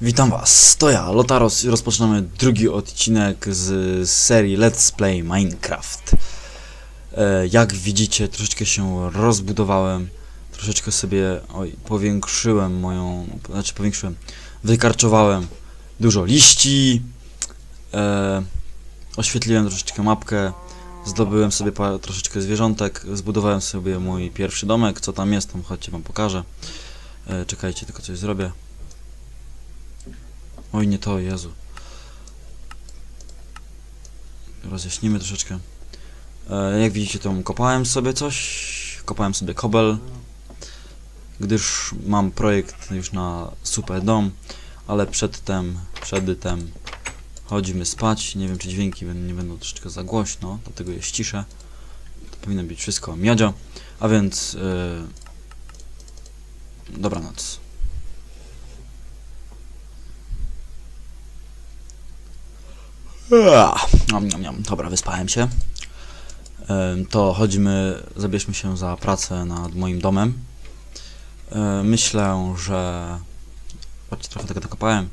Witam was, to ja, Lotaros i rozpoczynamy drugi odcinek z serii Let's Play Minecraft. E, jak widzicie, troszeczkę się rozbudowałem, troszeczkę sobie, oj, powiększyłem moją, znaczy powiększyłem, wykarczowałem dużo liści, e, oświetliłem troszeczkę mapkę, zdobyłem sobie troszeczkę zwierzątek, zbudowałem sobie mój pierwszy domek, co tam jest, tam chodźcie wam pokażę. E, czekajcie, tylko coś zrobię. Oj, nie to, Jezu. Rozjaśnimy troszeczkę. E, jak widzicie, to kopałem sobie coś. Kopałem sobie kobel. Gdyż mam projekt już na super dom. Ale przedtem, przedtem chodzimy spać. Nie wiem, czy dźwięki nie będą troszeczkę za głośno, dlatego je ściszę. To powinno być wszystko miodzio. A więc... E, dobranoc. Niam, niam, niam. Dobra, wyspałem się. To chodzimy, zabierzmy się za pracę nad moim domem. Myślę, że... Patrzcie, trochę tego nakopałem.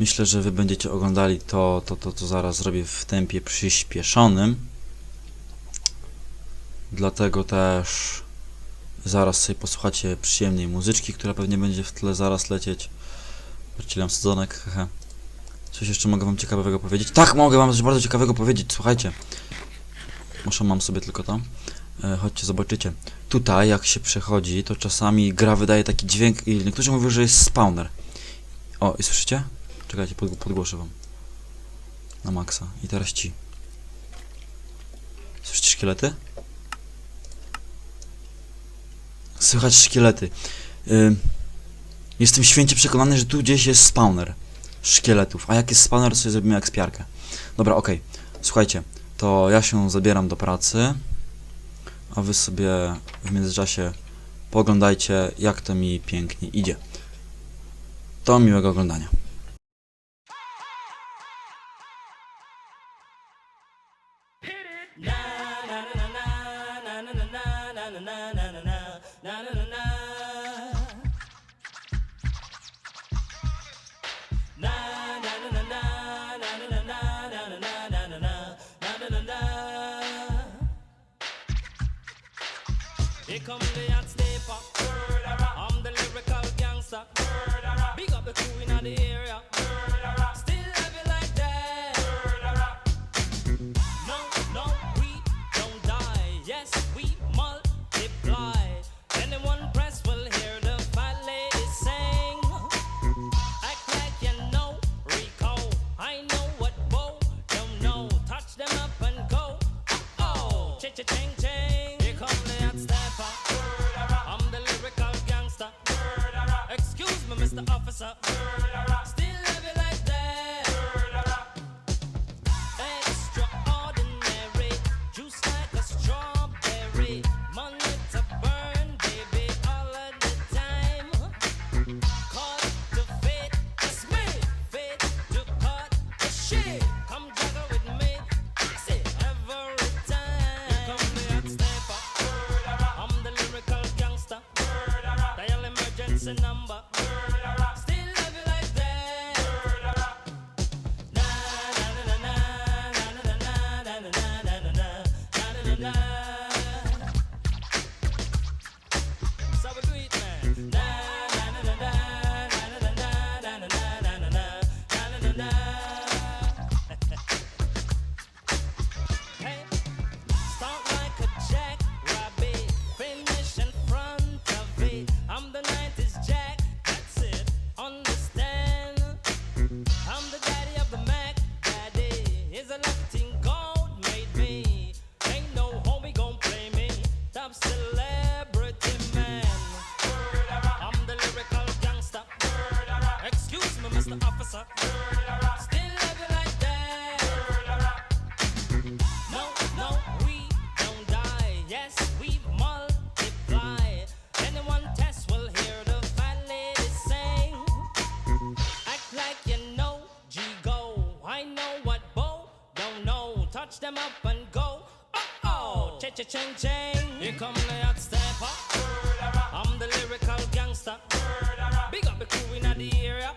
Myślę, że wy będziecie oglądali to, to, to, co zaraz zrobię w tempie przyspieszonym. Dlatego też zaraz sobie posłuchacie przyjemnej muzyczki, która pewnie będzie w tle zaraz lecieć. Wróciłem sezonek, hehe. Coś jeszcze mogę wam ciekawego powiedzieć? Tak, mogę wam coś bardzo ciekawego powiedzieć, słuchajcie. Muszę mam sobie tylko to. E, chodźcie, zobaczycie. Tutaj, jak się przechodzi, to czasami gra wydaje taki dźwięk i niektórzy mówią, że jest spawner. O, i słyszycie? Czekajcie, pod, podgłoszę wam. Na maksa. I teraz ci. Słyszycie szkielety? Słychać szkielety. Jestem święcie przekonany, że tu gdzieś jest spawner szkieletów. A jak jest spawner, to sobie zrobimy ekspiarkę. Dobra, okej. Słuchajcie, to ja się zabieram do pracy, a wy sobie w międzyczasie poglądajcie, jak to mi pięknie idzie. To miłego oglądania. Me, Mr. Officer. Still love you like that. No, no, we don't die. Yes, we multiply. Test will hear the. Act like you know G go. I know what Bo don't know. Touch them up and go. Oh oh, cha cha ching ching. Here come the hot stepper. I'm the lyrical gangster. Big up the crew in the area.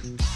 Tschüss.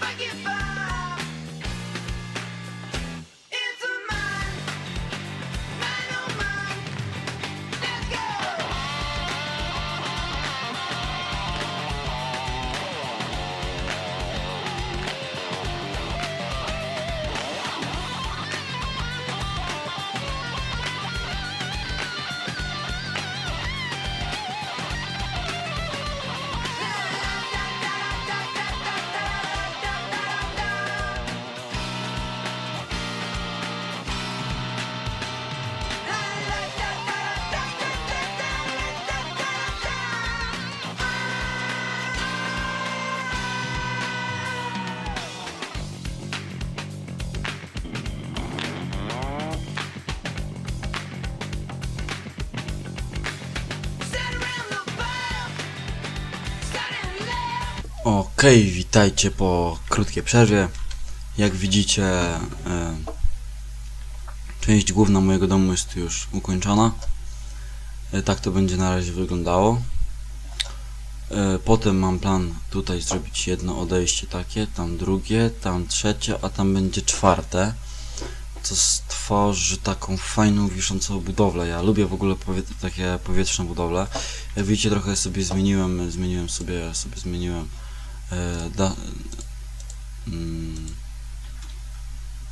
Forgive us. Okej, witajcie po krótkiej przerwie. Jak widzicie, e, część główna mojego domu jest już ukończona. E, tak to będzie na razie wyglądało. E, potem mam plan tutaj zrobić jedno odejście takie, tam drugie, tam trzecie, a tam będzie czwarte. Co stworzy taką fajną, wiszącą budowlę. Ja lubię w ogóle powie takie powietrzne budowle. Jak widzicie, trochę sobie zmieniłem, zmieniłem sobie, sobie zmieniłem da, mm,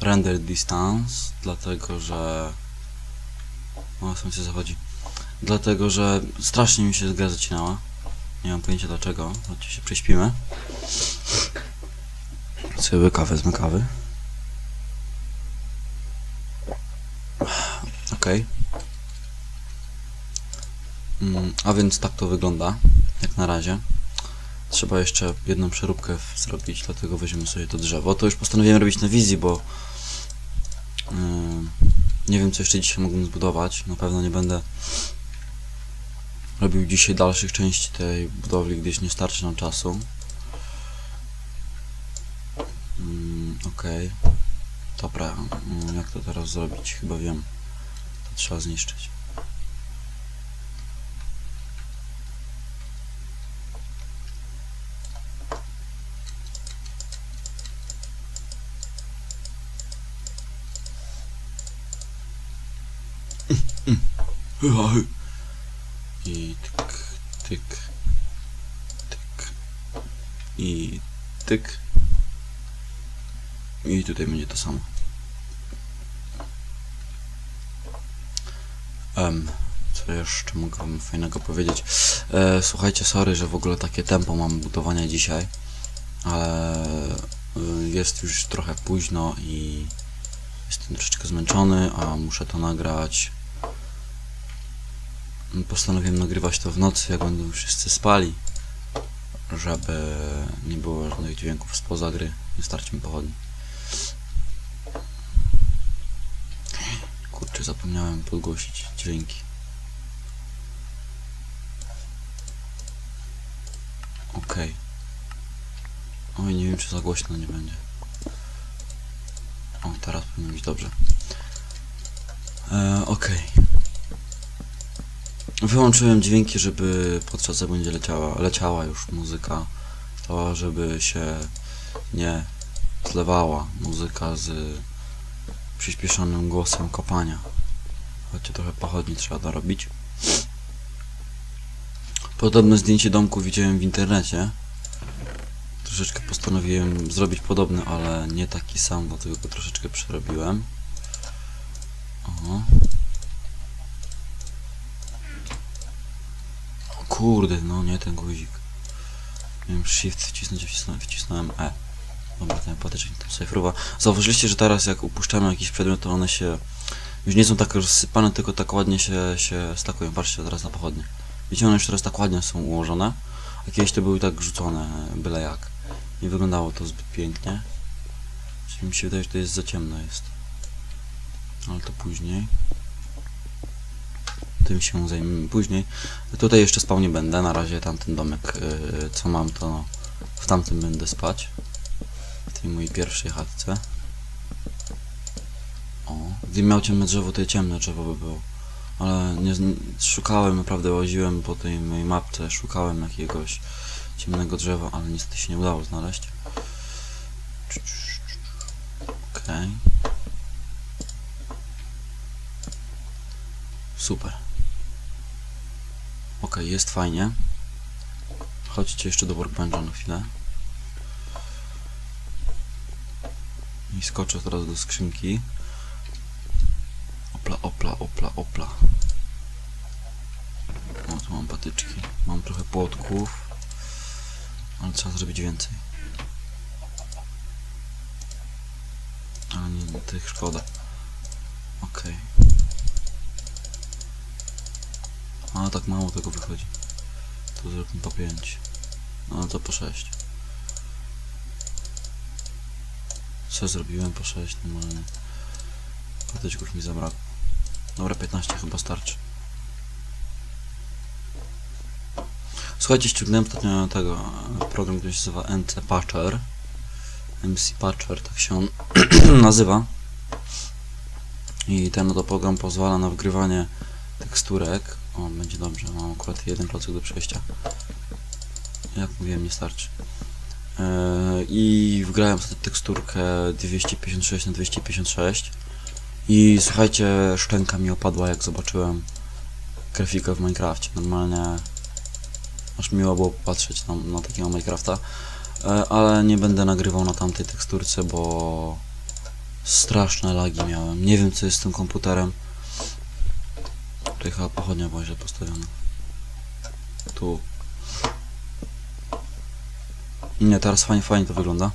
render distance, dlatego że o, słońce zachodzi dlatego, że strasznie mi się gra zacinała. Nie mam pojęcia dlaczego, chodźcie się prześpimy. Sobie łyka wezmę kawy. Okej. Mm, a więc tak to wygląda jak na razie Trzeba jeszcze jedną przeróbkę zrobić, dlatego weźmiemy sobie to drzewo. To już postanowiłem robić na wizji, bo yy, nie wiem co jeszcze dzisiaj mógłbym zbudować. Na pewno nie będę robił dzisiaj dalszych części tej budowli, gdyż nie starczy nam czasu. Mm, Okej. Dobra, mm, jak to teraz zrobić? Chyba wiem. To trzeba zniszczyć. I tyk, tyk, tyk. I tyk. I tutaj będzie to samo. Em, co jeszcze mogę wam fajnego powiedzieć? E, słuchajcie, sorry, że w ogóle takie tempo mam budowania dzisiaj, ale y, jest już trochę późno i jestem troszeczkę zmęczony, a muszę to nagrać postanowiłem nagrywać to w nocy, jak będą wszyscy spali, żeby nie było żadnych dźwięków spoza gry. Nie starczy mi pochodni. Kurczę, zapomniałem podgłosić dźwięki. Okej. Oj, nie wiem, czy za głośno nie będzie. O, teraz powinno być dobrze. E, Okej. Wyłączyłem dźwięki, żeby podczas gdy będzie leciała, leciała już muzyka, to żeby się nie zlewała muzyka z przyspieszonym głosem kopania. Chodźcie trochę pochodni trzeba dorobić. Podobne zdjęcie domku widziałem w internecie. Troszeczkę postanowiłem zrobić podobny, ale nie taki sam, dlatego go troszeczkę przerobiłem. O. O Kurde, no nie ten guzik. Miałem shift wcisnąć, wcisnąłem, wcisnąłem E. Dobra, ten patyczek tam sobie fruwa. Zauważyliście, że teraz jak upuszczamy jakiś przedmiot, to one się już nie są tak rozsypane, tylko tak ładnie się, się stakują. Patrzcie teraz na pochodnie. Widzicie, one już teraz tak ładnie są ułożone, a kiedyś to były tak rzucone, byle jak. Nie wyglądało to zbyt pięknie. Czyli mi się wydaje, że to jest za ciemno jest. Ale to później. Tym się zajmiemy później. Tutaj jeszcze spał nie będę. Na razie tamten domek, yy, co mam, to w tamtym będę spać. W tej mojej pierwszej chatce. O, gdybym miał ciemne drzewo, to ciemne drzewo by było. Ale nie, szukałem, naprawdę łaziłem po tej mojej mapce, szukałem jakiegoś ciemnego drzewa, ale niestety się nie udało znaleźć. Okej. Super. Okej, jest fajnie. Chodźcie jeszcze do workbencha na chwilę. I skoczę teraz do skrzynki. Opla, opla, opla, opla. O, tu mam patyczki. Mam trochę płotków. Ale trzeba zrobić więcej. Ale nie, tych szkoda. Okej. A tak mało tego wychodzi. To zróbmy po 5. No to po 6. Co zrobiłem po 6 normalnie. Patyczków mi zabrakło. Dobra, 15 chyba starczy. Słuchajcie, ściągnąłem ostatnio tego e, program, który się nazywa MC Patcher. MC Patcher, tak się on nazywa. I ten oto program pozwala na wgrywanie teksturek. O, będzie dobrze, mam akurat jeden klocek do przejścia. Jak mówiłem, nie starczy. Eee, I wgrałem sobie teksturkę 256 na 256 i słuchajcie, szczęka mi opadła jak zobaczyłem grafikę w Minecrafcie. Normalnie aż miło było patrzeć na, na takiego Minecrafta, e, ale nie będę nagrywał na tamtej teksturce, bo straszne lagi miałem. Nie wiem co jest z tym komputerem. Tutaj chyba pochodnia była źle postawiona. Tu. Nie, teraz fajnie, fajnie to wygląda.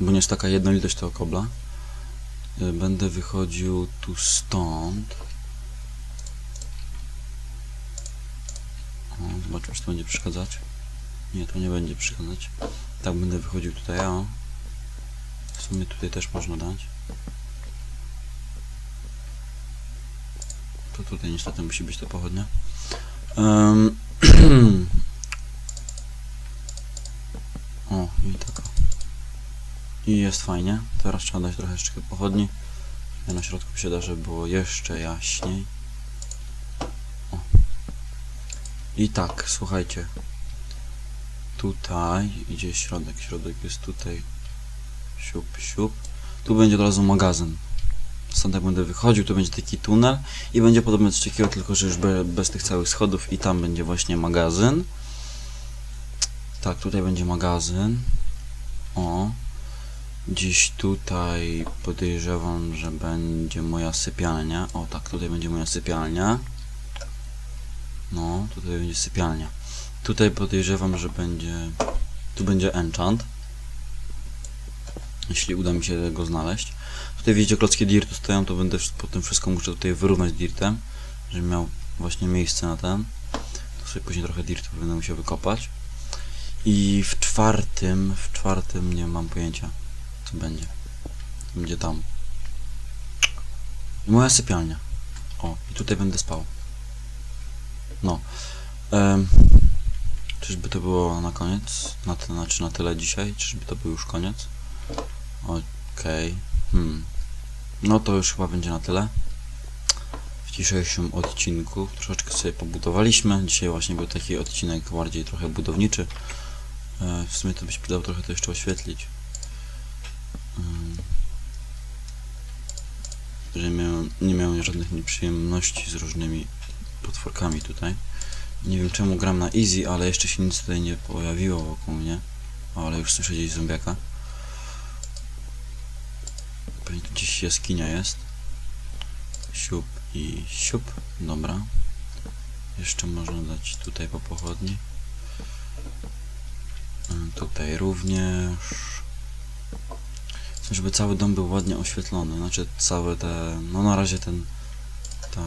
Bo nie jest taka jednolitość tego kobla. Y, Będę wychodził tu stąd. O, zobaczmy, czy to będzie przeszkadzać. Nie, to nie będzie przeszkadzać. Tak, będę wychodził tutaj, o. W sumie tutaj też można dać. Tutaj niestety musi być to pochodnia. Em, o, i taka. I jest fajnie. Teraz trzeba dać trochę jeszcze pochodni. Ja na środku się da, żeby było jeszcze jaśniej. O. I tak, słuchajcie. Tutaj idzie środek. Środek jest tutaj. Siup, siup. Tu będzie od razu magazyn. Stąd jak będę wychodził, to będzie taki tunel i będzie podobnie coś takiego, tylko że już be, bez tych całych schodów i tam będzie właśnie magazyn. Tak, tutaj będzie magazyn. O. Gdzieś tutaj podejrzewam, że będzie moja sypialnia. O tak, tutaj będzie moja sypialnia. No, tutaj będzie sypialnia. Tutaj podejrzewam, że będzie... Tu będzie enchant. Jeśli uda mi się go znaleźć. Tutaj widzicie klocki dirtu stoją, to będę wsz- potem wszystko muszę tutaj wyrównać dirtem, żebym miał właśnie miejsce na ten. To sobie później trochę dirtu będę musiał wykopać. I w czwartym, w czwartym nie mam pojęcia co będzie. Będzie tam. I moja sypialnia. O, i tutaj będę spał. No. Czyżby to było na koniec? Na te, znaczy na tyle dzisiaj? Czyżby to był już koniec? Okej. Hmm. No to już chyba będzie na tyle. W dzisiejszym odcinku troszeczkę sobie pobudowaliśmy. Dzisiaj właśnie był taki odcinek bardziej trochę budowniczy. E, w sumie to byś dał trochę to jeszcze oświetlić. Ym, że miałem, nie miałem żadnych nieprzyjemności z różnymi potworkami tutaj. Nie wiem czemu gram na easy, ale jeszcze się nic tutaj nie pojawiło wokół mnie. Ale już słyszę gdzieś zombiaka. Pewnie tu gdzieś jaskinia jest. Siup i siup. Dobra. Jeszcze można dać tutaj po pochodni. Ym, Tutaj również. Chcę, żeby cały dom był ładnie oświetlony. Znaczy całe te... No na razie ten... Ta,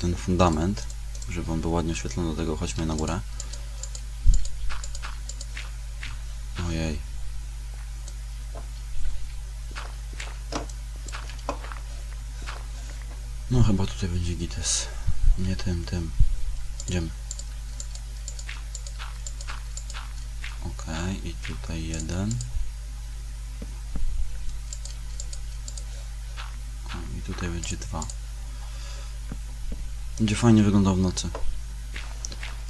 ten fundament. Żeby on był ładnie oświetlony. Do tego chodźmy na górę. Ojej. No chyba tutaj Nie tym, tym. Idziemy. Okej, i tutaj jeden. O, I tutaj będzie dwa. Będzie fajnie wyglądał w nocy.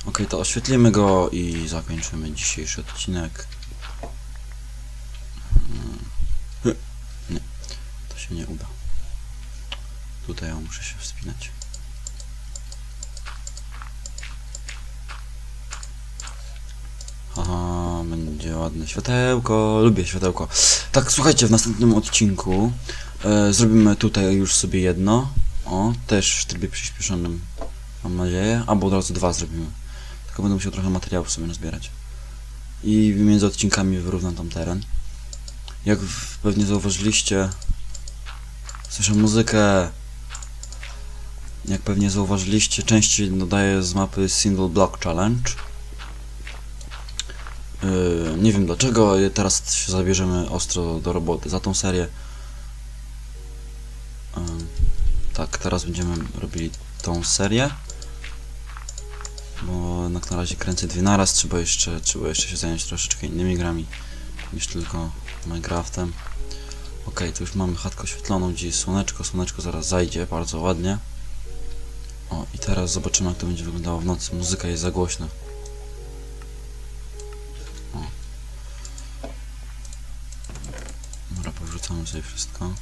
Ok, to oświetlimy go i zakończymy dzisiejszy odcinek. Mm. Hy. Nie, to się nie uda. Tutaj muszę się wspinać. Aha, będzie ładne światełko. Lubię światełko. Tak, słuchajcie, w następnym odcinku e, zrobimy tutaj już sobie jedno. O, też w trybie przyspieszonym. Mam nadzieję. Albo od razu dwa zrobimy. Tylko będę musiał trochę materiałów sobie nazbierać. I między odcinkami wyrównam tam teren. Jak pewnie zauważyliście, słyszę muzykę. Jak pewnie zauważyliście, częściej dodaję z mapy Single Block Challenge. Yy, nie wiem dlaczego, teraz się zabierzemy ostro do roboty za tą serię. Ym, tak, teraz będziemy robili tą serię. Bo na razie kręcę dwie naraz, trzeba jeszcze, trzeba jeszcze się zająć troszeczkę innymi grami niż tylko Minecraftem. Okej, to już mamy chatkę oświetloną, gdzie jest słoneczko, słoneczko zaraz zajdzie, bardzo ładnie. O, i teraz zobaczymy jak to będzie wyglądało w nocy, muzyka jest za głośna. Powrzucamy sobie wszystko.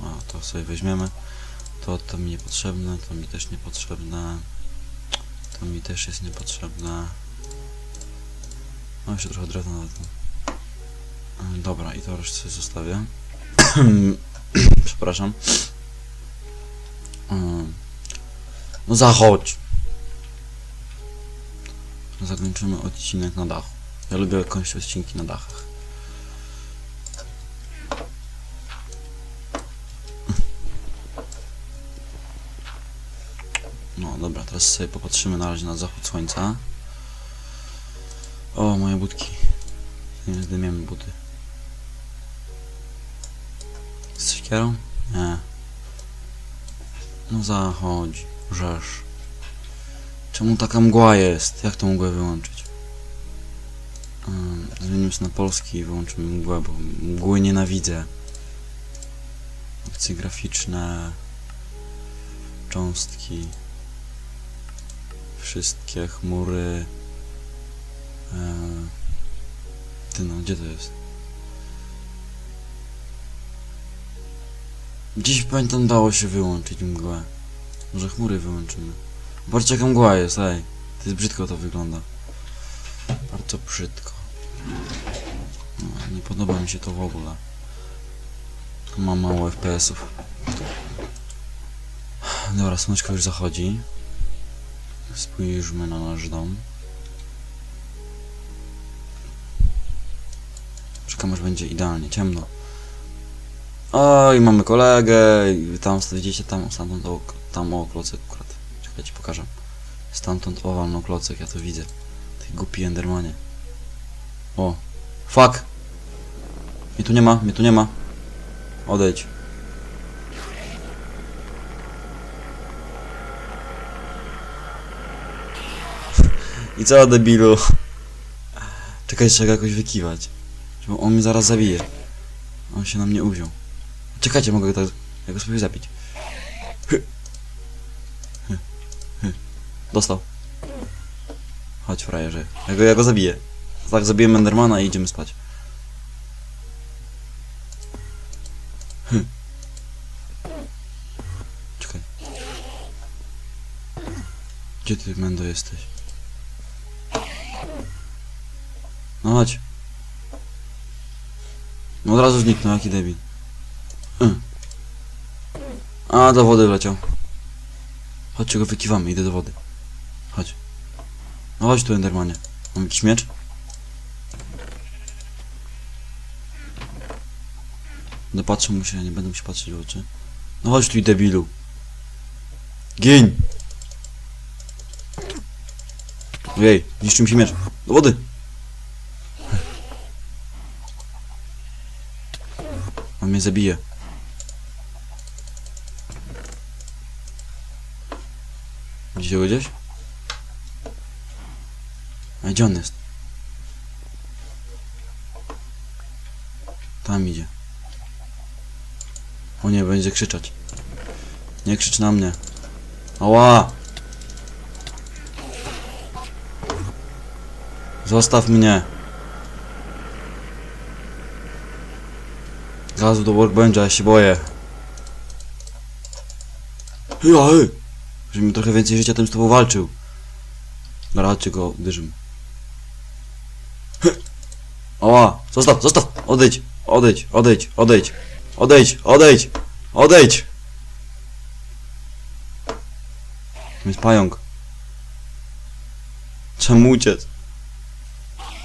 A, to sobie weźmiemy. To, to mi niepotrzebne, to mi też niepotrzebne. To mi też jest niepotrzebne. No jeszcze trochę drewna na tym. Ym, Dobra, i to sobie zostawię. Przepraszam. Ym, No zachodź! Zakończymy odcinek na dachu. Ja lubię kończyć odcinki na dachach. Teraz sobie popatrzymy na razie na zachód słońca. O, moje budki. Nie zdymiemy buty. Z siekierą? Nie. No zachodź, rzesz. Czemu taka mgła jest? Jak tą mgłę wyłączyć? Zmienimy się na polski i wyłączymy mgłę, bo mgły nienawidzę. Opcje graficzne, cząstki, wszystkie chmury. E, ty no, gdzie to jest? Dziś pamiętam dało się wyłączyć mgłę. Może chmury wyłączymy. Zobaczcie jaka mgła jest, ej. To jest brzydko to wygląda. Bardzo brzydko. No, nie podoba mi się to w ogóle. Mam mało FPS-ów. Dobra, słoneczko już zachodzi. Spójrzmy na nasz dom. Czekam aż będzie idealnie ciemno. Oj, mamy kolegę i tam widzicie tam stamtąd o, tam o klocek akurat. Czekajcie, pokażę. Stamtąd owalną klocek, ja to widzę. Ty głupi endermanie. O. Fuck! Mnie tu nie ma, mnie tu nie ma. Odejdź. I co debilu? Czekaj, trzeba jakoś wykiwać. Bo on mnie zaraz zabije. On się na mnie uwziął. Czekajcie, mogę go tak... Ja go spróbuję zabić. Hy. Hy. Hy. Dostał. Chodź, frajerze. Ja go, ja go zabiję. Tak, zabiję Endermana i idziemy spać. Hy. Czekaj. Gdzie ty, Mendo, jesteś? No chodź. No od razu zniknął, jaki debil. Y. A, do wody wleciał. Chodźcie go wykiwamy, idę do wody. Chodź. No chodź tu, Endermanie. Mam jakiś miecz? Będę patrzył mu się, nie będę mu się patrzeć w oczy. No chodź tu, debilu. Gień! Ojej, niszczy mi się miecz. Do wody! On mnie zabije. Widzicie go gdzieś? A gdzie on jest? Tam idzie. O nie, będzie krzyczeć. Nie krzycz na mnie. Ała! Zostaw mnie. Zlazł do workbencha, ja się boję. Hej, a, hej! Żeby mi trochę więcej życia, tym z tobą walczył. Dobra, chodźcie go uderzymy. Oła! Zostaw, zostaw! Odejdź! Odejdź, odejdź, odejdź! Odejdź, odejdź! Odejdź! Jest pająk. Czemu uciec?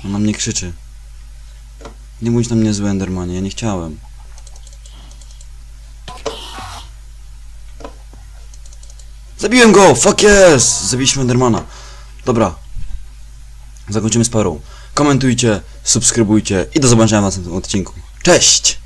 On na mnie krzyczy. Nie bądź na mnie zły, Endermanie, ja nie chciałem. Zabiłem go! Fuck yes! Zabiliśmy Endermana. Dobra. Zakończymy z parą. Komentujcie, subskrybujcie i do zobaczenia w następnym odcinku. Cześć!